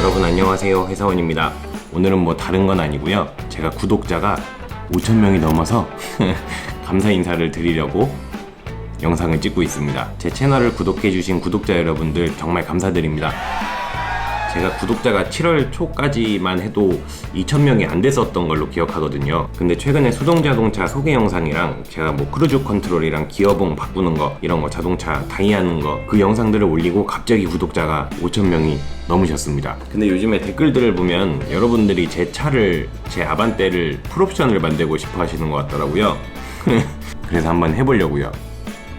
여러분 안녕하세요. 회사원입니다. 오늘은 뭐 다른 건 아니고요. 제가 구독자가 5천명이 넘어서 감사 인사를 드리려고 영상을 찍고 있습니다. 제 채널을 구독해주신 구독자 여러분들 정말 감사드립니다 제가 구독자가 7월 초까지만 해도 2,000명이 안 됐었던 걸로 기억하거든요. 근데 최근에 수동 자동차 소개 영상이랑 제가 뭐 크루즈 컨트롤이랑 기어봉 바꾸는 거 이런 거 자동차 다이하는 거 그 영상들을 올리고 갑자기 구독자가 5,000명이 넘으셨습니다. 근데 요즘에 댓글들을 보면 여러분들이 제 차를 제 아반떼를 풀옵션을 만들고 싶어 하시는 것 같더라고요. 그래서 한번 해보려고요.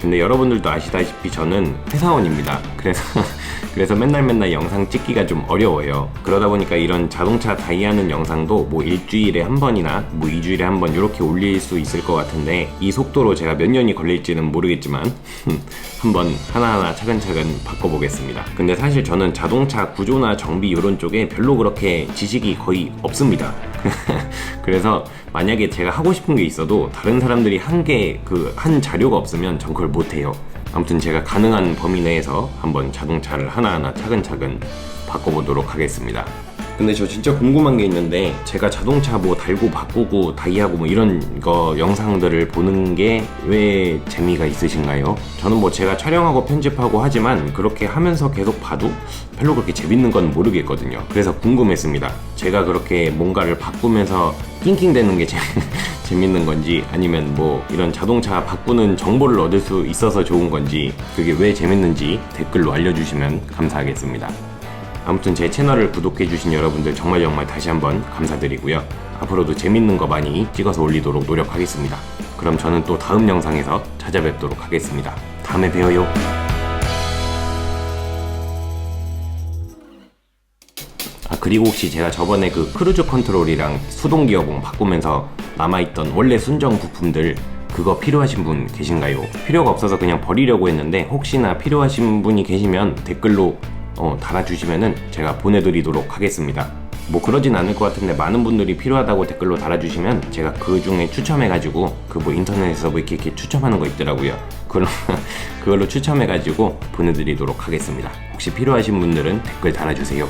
근데 여러분들도 아시다시피 저는 회사원입니다. 그래서 그래서 맨날 맨날 영상 찍기가 좀 어려워요. 그러다 보니까 이런 자동차 다이하는 영상도 뭐 일주일에 한 번이나 뭐 이주일에 한 번 이렇게 올릴 수 있을 것 같은데 이 속도로 제가 몇 년이 걸릴지는 모르겠지만 한번 하나하나 차근차근 바꿔보겠습니다. 근데 사실 저는 자동차 구조나 정비 이런 쪽에 별로 그렇게 지식이 거의 없습니다. 그래서 만약에 제가 하고 싶은 게 있어도 다른 사람들이 한 게 그 한 자료가 없으면 전 그걸 못 해요. 아무튼 제가 가능한 범위 내에서 한번 자동차를 하나하나 차근차근 바꿔보도록 하겠습니다. 근데 저 진짜 궁금한 게 있는데 제가 자동차 뭐 달고 바꾸고 다이하고 뭐 이런 거 영상들을 보는 게 왜 재미가 있으신가요? 저는 뭐 제가 촬영하고 편집하고 하지만 그렇게 하면서 계속 봐도 별로 그렇게 재밌는 건 모르겠거든요. 그래서 궁금했습니다. 제가 그렇게 뭔가를 바꾸면서 낑낑대는 게 재, 재밌는 건지 아니면 뭐 이런 자동차 바꾸는 정보를 얻을 수 있어서 좋은 건지 그게 왜 재밌는지 댓글로 알려주시면 감사하겠습니다. 아무튼 제 채널을 구독해주신 여러분들 정말 정말 다시 한번 감사드리고요. 앞으로도 재밌는 거 많이 찍어서 올리도록 노력하겠습니다. 그럼 저는 또 다음 영상에서 찾아뵙도록 하겠습니다. 다음에 봬요. 아 그리고 혹시 제가 저번에 그 크루즈 컨트롤이랑 수동 기어봉 바꾸면서 남아있던 원래 순정 부품들 그거 필요하신 분 계신가요? 필요가 없어서 그냥 버리려고 했는데 혹시나 필요하신 분이 계시면 댓글로 어, 달아주시면은 제가 보내드리도록 하겠습니다. 뭐 그러진 않을 것 같은데 많은 분들이 필요하다고 댓글로 달아주시면 제가 그 중에 추첨해가지고 그 뭐 인터넷에서 뭐 이렇게, 이렇게 추첨하는 거 있더라고요. 그럼 그걸로 추첨해가지고 보내드리도록 하겠습니다. 혹시 필요하신 분들은 댓글 달아주세요.